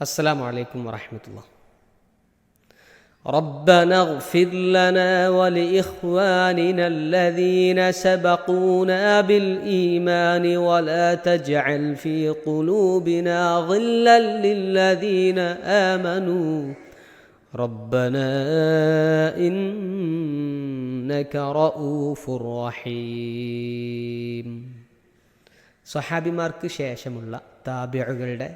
السلام عليكم ورحمة الله ربنا اغفر لنا ولإخواننا الذين سبقونا بالإيمان ولا تجعل في قلوبنا غلا للذين آمنوا ربنا إنك رؤوف رحيم സ്വഹാബിമാർക്ക് ശേഷമുള്ള താബിഴുകളുടെ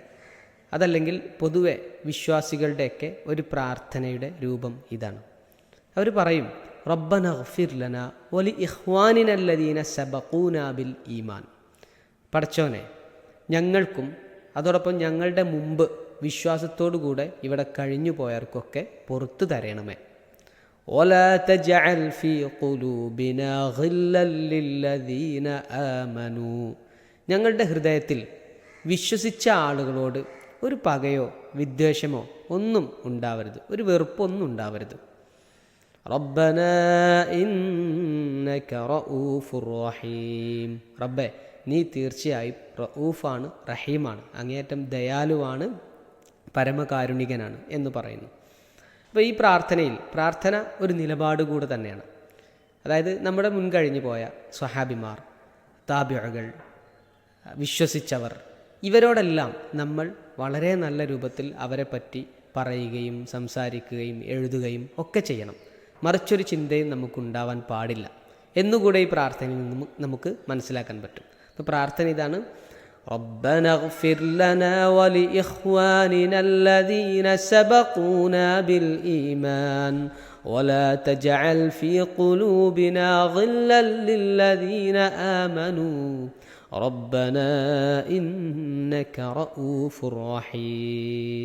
അതല്ലെങ്കിൽ പൊതുവെ വിശ്വാസികളുടെയൊക്കെ ഒരു പ്രാർത്ഥനയുടെ രൂപം ഇതാണ് അവർ പറയും റബ്ബന ഗഫിർലന വലി ഇഹ്വാനിനല്ലദീന സബഖൂന ബിൽ ഈമാൻ പടച്ചോനെ ഞങ്ങൾക്കും അതോടൊപ്പം ഞങ്ങളുടെ മുമ്പ് വിശ്വാസത്തോടുകൂടെ ഇവിടെ കഴിഞ്ഞു പോയവർക്കൊക്കെ പുറത്തു തരണമേ ولا تجعل في قلوبنا غلا للذين آمنوا ഞങ്ങളുടെ ഹൃദയത്തിൽ വിശ്വസിച്ച ആളുകളോട് ഒരു പകയോ വിദ്വേഷമോ ഒന്നും ഉണ്ടാവരുത്. ഒരു വെറുപ്പൊന്നും ഉണ്ടാവരുത്. റബ്ബന റഹീം. റബ്ബെ നീ തീർച്ചയായും റഊഫാണ് റഹീമാണ്. അങ്ങേയറ്റം ദയാലുവാണ് പരമകാരുണികനാണ് എന്ന് പറയുന്നു. അപ്പോൾ ഈ പ്രാർത്ഥനയിൽ പ്രാർത്ഥന ഒരു നിലപാട് കൂടെ തന്നെയാണ്. അതായത് നമ്മുടെ മുൻകഴിഞ്ഞു പോയ സ്വഹാബിമാർ താബിഴകൾ വിശ്വസിച്ചവർ ഇവരോടെല്ലാം നമ്മൾ വളരെ നല്ല രൂപത്തിൽ അവരെ പറ്റി പറയുകയും സംസാരിക്കുകയും എഴുതുകയും ഒക്കെ ചെയ്യണം. മറിച്ചൊരു ചിന്തയും നമുക്കുണ്ടാവാൻ പാടില്ല. എന്നുകൂടെ ഈ പ്രാർത്ഥനയിൽ നിന്നും നമുക്ക് മനസ്സിലാക്കാൻ പറ്റും. അപ്പോൾ പ്രാർത്ഥന ഇതാണ്. ربنا اغفر لنا ولإخواننا الذين سبقونا بالإيمان ولا تجعل في قلوبنا غلا للذين آمنوا ربنا إنك رؤوف رحيم